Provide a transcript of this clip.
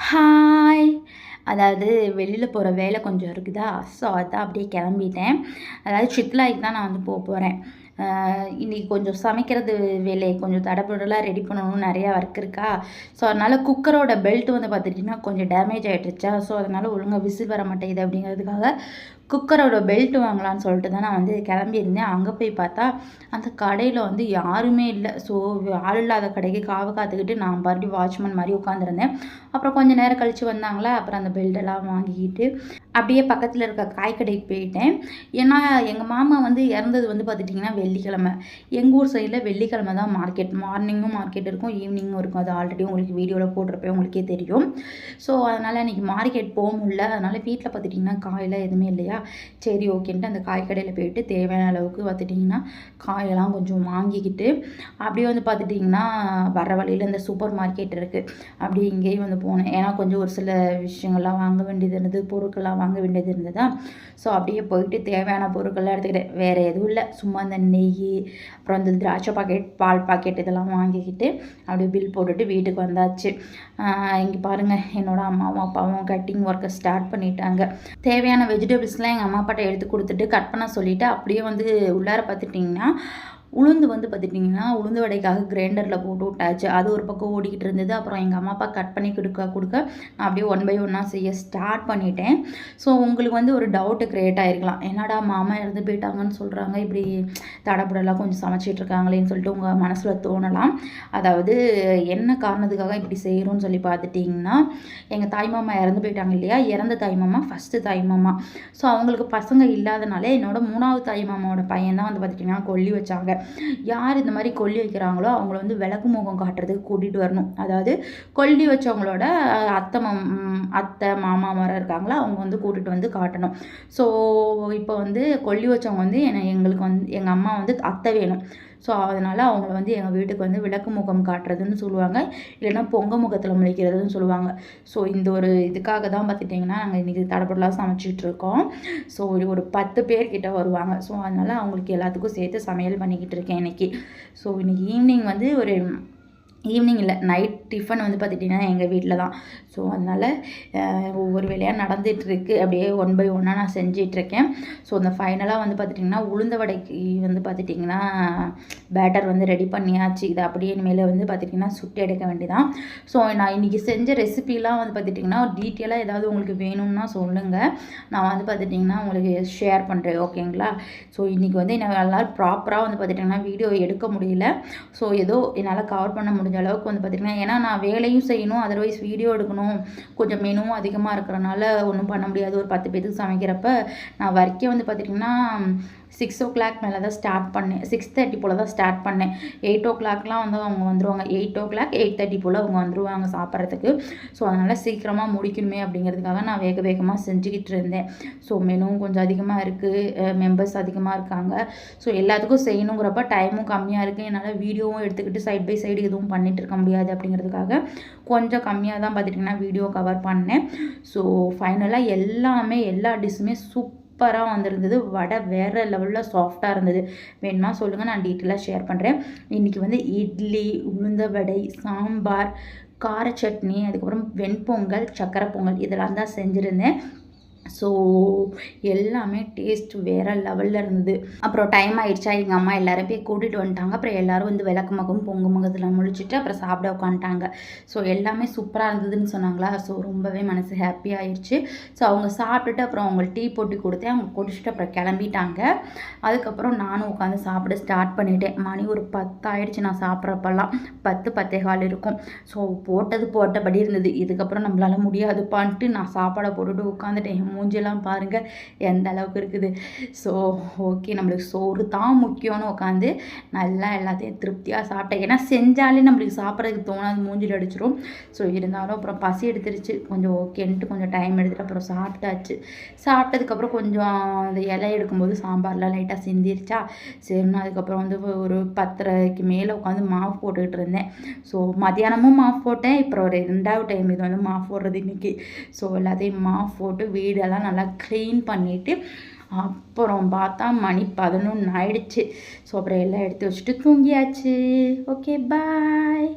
Hi அதாவது வெளியில் போகிற வேலை கொஞ்சம் இருக்குதா? ஸோ அதான் அப்படியே கிளம்பிட்டேன். அதாவது சித்லாய்க்கு தான் நான் வந்து போக போகிறேன் இன்றைக்கி கொஞ்சம் சமைக்கிறது வேலையை கொஞ்சம் தடபுடலாக ரெடி பண்ணணும் நிறையா ஒர்க் இருக்கா? ஸோ அதனால் குக்கரோட பெல்ட் வந்து பார்த்துட்டிங்கன்னா கொஞ்சம் டேமேஜ் ஆகிட்டுருச்சா ஸோ அதனால் ஒழுங்காக விசில் வர மாட்டேங்குது அப்படிங்கிறதுக்காக குக்கரோட பெல்ட் வாங்கலான்னு சொல்லிட்டு தான் நான் வந்து கிளம்பியிருந்தேன். அங்கே போய் பார்த்தா அந்த கடையில் வந்து யாருமே இல்லை. ஸோ ஆள் இல்லாத கடைக்கு காவு காத்துக்கிட்டு நான் பாட்டி வாட்ச்மேன் மாதிரி உட்காந்துருந்தேன் அப்புறம் கொஞ்சம் நேரம் கழித்து வந்தாங்களா? அப்புறம் அந்த பெல்ட்டெல்லாம் வாங்கிக்கிட்டு அப்படியே பக்கத்தில் இருக்க காய்கடைக்கு போயிட்டேன். ஏன்னா எங்கள் மாமா வந்து இறந்தது வந்து பார்த்துட்டிங்கன்னா வெள்ளிக்கிழமை. எங்கள் ஊர் சைடில் வெள்ளிக்கிழமை தான் மார்க்கெட் மார்னிங்கும் மார்க்கெட் இருக்கும் ஈவினிங்கும் இருக்கும். அது ஆல்ரெடி உங்களுக்கு வீடியோவில் போட்டிருப்பேன் உங்களுக்கே தெரியும். ஸோ அதனால் இன்றைக்கி மார்க்கெட் போக முடியல. அதனால் வீட்டில் பார்த்துட்டிங்கன்னா காயெல்லாம் எதுவுமே இல்லையா? சரி ஓகேன்ட்டு அந்த காய் கடையில் போயிட்டு தேவையான அளவுக்கு பார்த்துட்டிங்கன்னா காயெல்லாம் கொஞ்சம் வாங்கிக்கிட்டு அப்படியே வந்து பார்த்துட்டிங்கன்னா வர வழியில் இந்த சூப்பர் மார்க்கெட் இருக்குது அப்படியே இங்கேயும் வந்து போனேன். ஏன்னா கொஞ்சம் ஒரு சில விஷயங்கள்லாம் வாங்க வேண்டியது இருந்தது பொருட்கள்லாம் வாங்க வேண்டியது இருந்ததா? ஸோ அப்படியே போயிட்டு தேவையான பொருட்கள்லாம் எடுத்துக்கிட்டேன் வேறு எதுவும் இல்லை. சும்மா அந்த நெய் அப்புறம் அந்த திராட்சை பாக்கெட் பால் பாக்கெட் இதெல்லாம் வாங்கிக்கிட்டு அப்படியே பில் போட்டுட்டு வீட்டுக்கு வந்தாச்சு. இங்கே பாருங்கள் என்னோடய அம்மாவும் அப்பாவும் கட்டிங் ஒர்க்கை ஸ்டார்ட் பண்ணிட்டாங்க. தேவையான வெஜிடபிள்ஸ்லாம் எங்கள் அம்மா அப்பாட்ட எடுத்து கொடுத்துட்டு கட் பண்ண சொல்லிவிட்டு அப்படியே வந்து உள்ளார பார்த்துட்டிங்கன்னா உளுந்து வந்து பார்த்துட்டிங்கன்னா உளுந்து வடைக்காக கிரைண்டரில் போட்டு விட்டாச்சு. அது ஒரு பக்கம் ஓடிக்கிட்டு இருந்தது. அப்புறம் எங்கள் அம்மா அப்பா கட் பண்ணி கொடுக்க கொடுக்க நான் அப்படியே ஒன் பை ஒன்னாக செய்ய ஸ்டார்ட் பண்ணிட்டேன். ஸோ உங்களுக்கு வந்து ஒரு டவுட்டு க்ரியேட் ஆகிருக்கலாம் என்னடா மாமா இறந்து போயிட்டாங்கன்னு சொல்கிறாங்க இப்படி தடப்படலாம் கொஞ்சம் சமைச்சிட்டு இருக்காங்களேன்னு சொல்லிட்டு உங்கள் மனசில் தோணலாம். அதாவது என்ன காரணத்துக்காக இப்படி செய்கிறோன்னு சொல்லி பார்த்துட்டிங்கன்னா எங்கள் தாய் மாமா இறந்து போயிட்டாங்க இல்லையா? இறந்த தாய் மாமா ஃபஸ்ட்டு தாய் மாமா. ஸோ அவங்களுக்கு பசங்க இல்லாதனாலே என்னோட மூணாவது தாய் மாமாவோட பையன் தான் வந்து பார்த்துட்டிங்கன்னா கொல்லி வச்சாங்க. யார் இந்த மாதிரி கொல்லி வைக்கிறாங்களோ அவங்கள வந்து விளக்கு முகம் காட்டுறதுக்கு கூட்டிகிட்டு வரணும். அதாவது கொல்லி வச்சவங்களோட அத்தமம் அத்தை மாமா மரம் இருக்காங்களா அவங்க வந்து கூட்டிகிட்டு வந்து காட்டணும். ஸோ இப்போ வந்து கொல்லி வச்சவங்க வந்து என்னை எங்களுக்கு வந்து எங்கள் அம்மா வந்து அத்தை வேணும். ஸோ அதனால் அவங்கள வந்து எங்கள் வீட்டுக்கு வந்து விளக்கு முகம் காட்டுறதுன்னு சொல்லுவாங்க. இல்லைன்னா பொங்க முகத்தில் முழிக்கிறதுன்னு சொல்லுவாங்க. ஸோ இந்த ஒரு இதுக்காக தான் பார்த்துட்டிங்கன்னா நாங்கள் இன்றைக்கி தடப்படலாம் சமைச்சிட்டு இருக்கோம். ஸோ ஒரு பத்து பேர்கிட்ட வருவாங்க. ஸோ அதனால் அவங்களுக்கு எல்லாத்துக்கும் சேர்த்து சமையல் பண்ணிக்கிட்டு இருக்கேன் இன்றைக்கி ஸோ இன்றைக்கி ஈவினிங் வந்து ஒரு ஈவினிங் இல்லை நைட் டிஃபன் வந்து பார்த்துட்டிங்கன்னா எங்கள் வீட்டில் தான். ஸோ அதனால் ஒவ்வொரு வேலையாக நடந்துகிட்ருக்கு அப்படியே ஒன் பை ஒன்னாக நான் செஞ்சிகிட்ருக்கேன் ஸோ அந்த ஃபைனலாக வந்து பார்த்துட்டிங்கன்னா உளுந்த வடைக்கு வந்து பார்த்துட்டிங்கன்னா பேட்டர் வந்து ரெடி பண்ணியாச்சு. இதை அப்படியே இனிமேல் வந்து பார்த்துட்டிங்கன்னா சுட்டி எடுக்க வேண்டியதான் ஸோ நான் இன்றைக்கி செஞ்ச ரெசிபிலாம் வந்து பார்த்துட்டிங்கன்னா டீட்டெயிலாக ஏதாவது உங்களுக்கு வேணும்னா சொல்லுங்கள் நான் வந்து பார்த்துட்டிங்கன்னா உங்களுக்கு ஷேர் பண்ணுறேன் ஓகேங்களா ஸோ இன்றைக்கி வந்து என்னால் ப்ராப்பராக வந்து பார்த்துட்டிங்கன்னா வீடியோ எடுக்க முடியல. ஸோ ஏதோ என்னால் கவர் பண்ண முடிஞ்ச அளவுக்கு வந்து பார்த்திங்கன்னா ஏன்னா நான் வேலையும் செய்யணும் அதர்வைஸ் வீடியோ எடுக்கணும். கொஞ்சம் மெனுவும் அதிகமாக இருக்கிறனால ஒன்றும் பண்ண முடியாது. ஒரு பத்து பேத்துக்கு சமைக்கிறப்ப நான் வரைக்கும் வந்து பார்த்திங்கன்னா சிக்ஸ் ஓ கிளாக் மேலே தான் ஸ்டார்ட் பண்ணேன். சிக்ஸ் தேர்ட்டி போல் தான் ஸ்டார்ட் பண்ணேன். எயிட் ஓ கிளாக்லாம் வந்து அவங்க வந்துடுவாங்க eight o'clock eight thirty போல் அவங்க வந்துடுவாங்க சாப்பிட்றதுக்கு. ஸோ அதனால் சீக்கிரமாக முடிக்கணுமே அப்படிங்கிறதுக்காக நான் வேக வேகமாக செஞ்சுக்கிட்டு இருந்தேன். ஸோ மெனுவும் கொஞ்சம் அதிகமாக இருக்குது மெம்பர்ஸ் அதிகமாக இருக்காங்க. ஸோ எல்லாத்துக்கும் செய்யணுங்கிறப்ப டைமும் கம்மியாக இருக்குது என்னால் வீடியோவும் எடுத்துக்கிட்டு சைட் பை சைடு எதுவும் பண்ணிகிட்டு இருக்க முடியாது அப்படிங்கிறது அப்படிங்கிறதுக்காக கொஞ்சம் கம்மியாக தான் பார்த்துட்டிங்கன்னா வீடியோ கவர் பண்ணேன். ஸோ ஃபைனலாக எல்லாமே எல்லா டிஷ்ஷுமே சூப் சூப்பராக வந்திருந்தது. வடை வேறு லெவலில் சாஃப்டாக இருந்தது. வேணுமா சொல்லுங்கள் நான் டீட்டெயிலாக ஷேர் பண்ணுறேன் இன்றைக்கி வந்து இட்லி உளுந்த வடை சாம்பார் கார சட்னி அதுக்கப்புறம் வெண்பொங்கல் சக்கரை பொங்கல் இதெல்லாம் தான் செஞ்சுருந்தேன். ஸோ எல்லாமே டேஸ்ட் வேறு லெவலில் இருந்தது. அப்புறம் டைம் ஆயிடுச்சா? எங்கள் அம்மா எல்லோரும் போய் கூட்டிகிட்டு வந்துட்டாங்க. அப்புறம் எல்லோரும் வந்து விளக்கு மகம் பொங்கு மகத்தில் முழிச்சிட்டு அப்புறம் சாப்பிட உட்காந்துட்டாங்க ஸோ எல்லாமே சூப்பராக இருந்ததுன்னு சொன்னாங்களா? ஸோ ரொம்பவே மனசு ஹாப்பி ஆயிடுச்சு ஸோ அவங்க சாப்பிட்டுட்டு அப்புறம் அவங்களுக்கு டீ போட்டு கொடுத்தேன். அவங்க குடிச்சிட்டு அப்புறம் கிளம்பிட்டாங்க. அதுக்கப்புறம் நானும் உட்காந்து சாப்பிட ஸ்டார்ட் பண்ணிட்டேன். மணி ஒரு பத்து ஆயிடுச்சு நான் சாப்பிட்றப்பெல்லாம். பத்து பத்தே கால் இருக்கும். ஸோ போட்டது போட்டபடி இருந்தது. இதுக்கப்புறம் நம்மளால முடியாதுப்பான்ட்டு நான் சாப்பாடை போட்டுட்டு உட்காந்துட்டேன் மூஞ்செல்லாம் பாருங்கள் எந்த அளவுக்கு இருக்குது. ஸோ ஓகே நம்மளுக்கு சோறு தான் முக்கியம்னு உட்காந்து நல்லா எல்லாத்தையும் திருப்தியாக சாப்பிட்டேன். ஏன்னா செஞ்சாலே நம்மளுக்கு சாப்பிட்றதுக்கு தோணாது மூஞ்சில் அடிச்சிடும் ஸோ இருந்தாலும் அப்புறம் பசி எடுத்துருச்சு. கொஞ்சம் ஓகேன்ட்டு கொஞ்சம் டைம் எடுத்துகிட்டு அப்புறம் சாப்பிட்டாச்சு. சாப்பிட்டதுக்கப்புறம் கொஞ்சம் அந்த இலை எடுக்கும்போது சாம்பார்லாம் லைட்டாக சிந்திருச்சா? சரின்னு அதுக்கப்புறம் வந்து ஒரு பத்தரைக்கு மேலே உட்காந்து மாவு போட்டுக்கிட்டு இருந்தேன். ஸோ மதியானமும் மாவு போட்டேன். இப்போ ஒரு ரெண்டாவது டைம் இது வந்து மாவு போடுறது இன்றைக்கி ஸோ எல்லாத்தையும் மாவு போட்டு வீடு இதெல்லாம் நல்லா க்ளீன் பண்ணிவிட்டு அப்புறம் பார்த்தா மணி பதினொன்று ஆயிடுச்சு. ஸோ அப்புறம் எல்லாம் எடுத்து வச்சுட்டு தூங்கியாச்சு. Okay bye